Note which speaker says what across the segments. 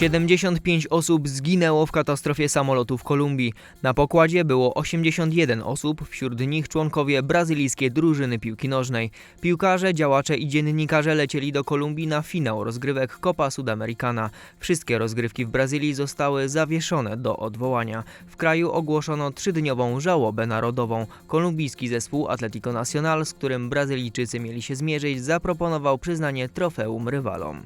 Speaker 1: 75 osób zginęło w katastrofie samolotu w Kolumbii. Na pokładzie było 81 osób, wśród nich członkowie brazylijskiej drużyny piłki nożnej. Piłkarze, działacze i dziennikarze lecieli do Kolumbii na finał rozgrywek Copa Sudamericana. Wszystkie rozgrywki w Brazylii zostały zawieszone do odwołania. W kraju ogłoszono trzydniową żałobę narodową. Kolumbijski zespół Atlético Nacional, z którym Brazylijczycy mieli się zmierzyć, zaproponował przyznanie trofeum rywalom.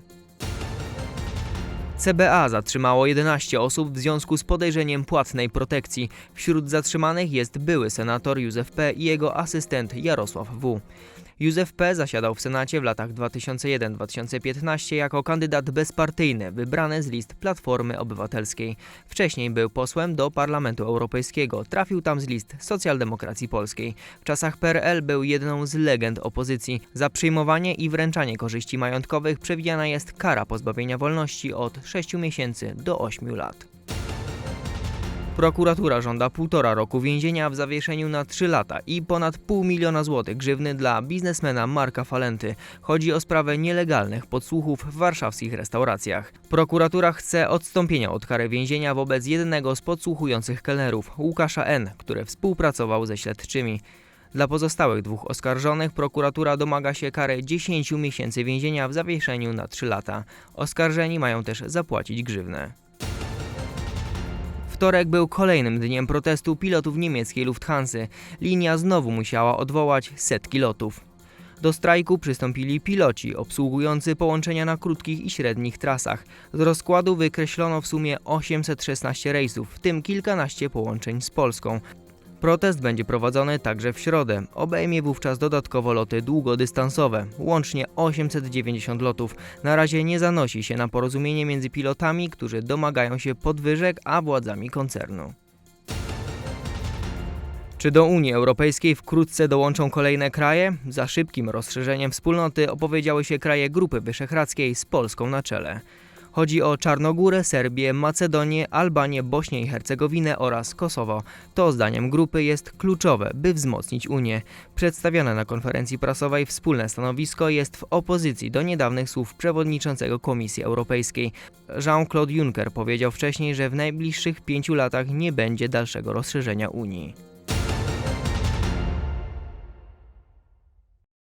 Speaker 1: CBA zatrzymało 11 osób w związku z podejrzeniem płatnej protekcji. Wśród zatrzymanych jest były senator Józef P. i jego asystent Jarosław W. Józef P. zasiadał w Senacie w latach 2001-2015 jako kandydat bezpartyjny wybrany z list Platformy Obywatelskiej. Wcześniej był posłem do Parlamentu Europejskiego, trafił tam z list Socjaldemokracji Polskiej. W czasach PRL był jedną z legend opozycji. Za przyjmowanie i wręczanie korzyści majątkowych przewidziana jest kara pozbawienia wolności od 6 miesięcy do 8 lat. Prokuratura żąda półtora roku więzienia w zawieszeniu na 3 lata i ponad pół miliona złotych grzywny dla biznesmena Marka Falenty. Chodzi o sprawę nielegalnych podsłuchów w warszawskich restauracjach. Prokuratura chce odstąpienia od kary więzienia wobec jednego z podsłuchujących kelnerów, Łukasza N., który współpracował ze śledczymi. Dla pozostałych dwóch oskarżonych prokuratura domaga się kary 10 miesięcy więzienia w zawieszeniu na 3 lata. Oskarżeni mają też zapłacić grzywnę. Wtorek był kolejnym dniem protestu pilotów niemieckiej Lufthansa. Linia znowu musiała odwołać setki lotów. Do strajku przystąpili piloci obsługujący połączenia na krótkich i średnich trasach. Z rozkładu wykreślono w sumie 816 rejsów, w tym kilkanaście połączeń z Polską. Protest będzie prowadzony także w środę. Obejmie wówczas dodatkowo loty długodystansowe, łącznie 890 lotów. Na razie nie zanosi się na porozumienie między pilotami, którzy domagają się podwyżek, a władzami koncernu. Czy do Unii Europejskiej wkrótce dołączą kolejne kraje? Za szybkim rozszerzeniem wspólnoty opowiedziały się kraje Grupy Wyszehradzkiej z Polską na czele. Chodzi o Czarnogórę, Serbię, Macedonię, Albanię, Bośnię i Hercegowinę oraz Kosowo. To zdaniem grupy jest kluczowe, by wzmocnić Unię. Przedstawione na konferencji prasowej wspólne stanowisko jest w opozycji do niedawnych słów przewodniczącego Komisji Europejskiej. Jean-Claude Juncker powiedział wcześniej, że w najbliższych pięciu latach nie będzie dalszego rozszerzenia Unii.